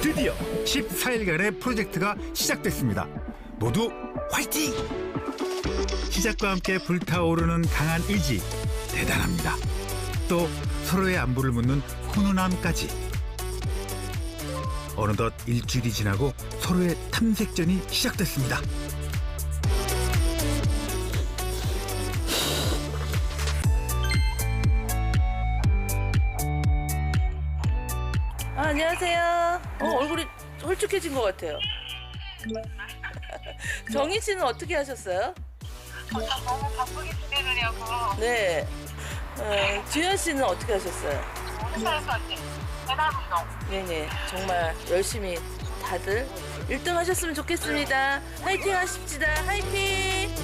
드디어 14일간의 프로젝트가 시작됐습니다. 모두 화이팅! 시작과 함께 불타오르는 강한 의지 대단합니다. 또 서로의 안부를 묻는 훈훈함까지. 어느덧 일주일이 지나고 서로의 탐색전이 시작됐습니다. 아, 안녕하세요. 어, 얼굴이 홀쭉해진 것 같아요. 정희 씨는 어떻게 하셨어요? 저 너무 바쁘게 지내느냐고 네. 어, 주현 씨는 어떻게 하셨어요? 회사에서 이제 배달 운동 네네. 정말 열심히 다들 1등 하셨으면 좋겠습니다. 화이팅 하십시다. 화이팅!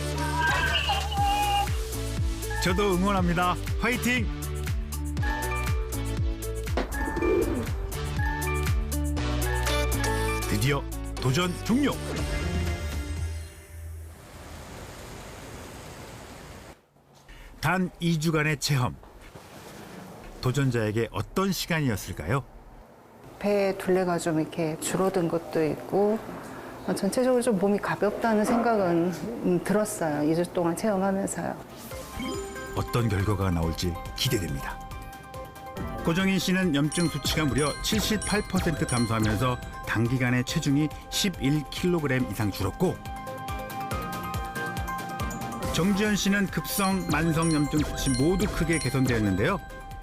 저도 응원합니다. 화이팅! 드디어 도전 종료. 단 2주간의 체험. 도전자에게 어떤 시간이었을까요? 배의 둘레가 좀 이렇게 줄어든 것도 있고 어, 전체적으로 좀 몸이 가볍다는 생각은 음, 들었어요. 2주 동안 체험하면서요. 어떤 결과가 나올지 기대됩니다. 고정인 씨는 염증 수치가 무려 78% 감소하면서 단기간에 체중이 11kg 이상 줄었고 정지현 씨는 급성, 만성 염증 수치 모두 크게 개선되었는데요.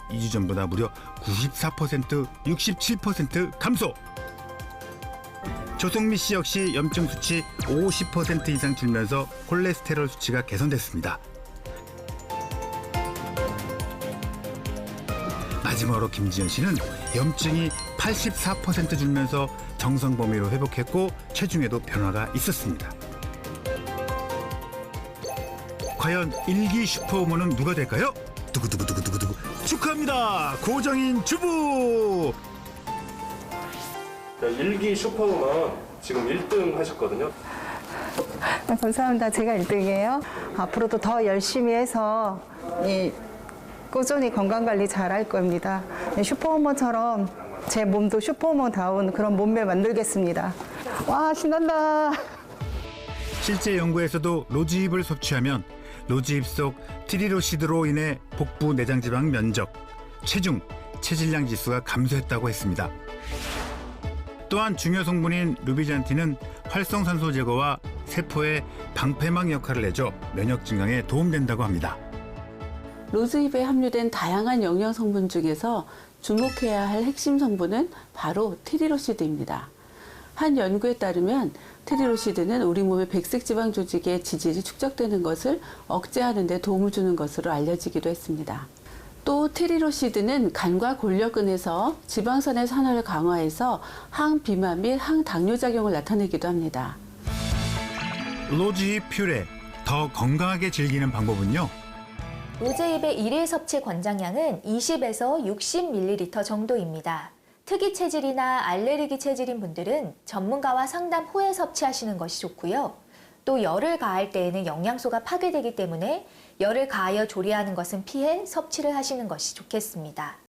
2주 전보다 무려 94%, 67% 감소. 조성미 씨 역시 염증 수치 50% 이상 줄면서 콜레스테롤 수치가 개선됐습니다. 마지막으로 김지현 씨는 염증이 84% 줄면서 정상 범위로 회복했고 체중에도 변화가 있었습니다. 과연 일기 슈퍼우먼은 누가 될까요? 두구두구두구두구두구 축하합니다 고정인 주부 자, 일기 슈퍼우먼 지금 1등 하셨거든요. 아, 감사합니다. 제가 1등이에요. 앞으로도 더 열심히 해서 이 꾸준히 건강 관리 잘 할 겁니다. 네, 슈퍼우먼처럼 제 몸도 슈퍼우먼다운 그런 몸매 만들겠습니다. 와 신난다. 실제 연구에서도 로즈잎을 섭취하면 로즈잎 속 트리로시드로 인해 복부 내장 지방 면적, 체중, 체질량 지수가 감소했다고 했습니다. 또한 중요 성분인 루비잔틴은 활성산소 제거와 세포의 방패막 역할을 해줘 면역 증강에 도움된다고 합니다. 로즈잎에 함유된 다양한 영양 성분 중에서 주목해야 할 핵심 성분은 바로 트리로시드입니다. 한 연구에 따르면 트리로시드는 우리 몸의 백색 지방 조직의 지질이 축적되는 것을 억제하는 데 도움을 주는 것으로 알려지기도 했습니다. 또 트리로시드는 간과 골격근에서 지방산의 산화를 강화해서 항비만 및 항당뇨 작용을 나타내기도 합니다. 로즈잎 퓨레 더 건강하게 즐기는 방법은요. 로제잎의 일일 섭취 권장량은 20에서 60ml 정도입니다. 특이 체질이나 알레르기 체질인 분들은 전문가와 상담 후에 섭취하시는 것이 좋고요. 또 열을 가할 때에는 영양소가 파괴되기 때문에 열을 가하여 조리하는 것은 피해 섭취를 하시는 것이 좋겠습니다.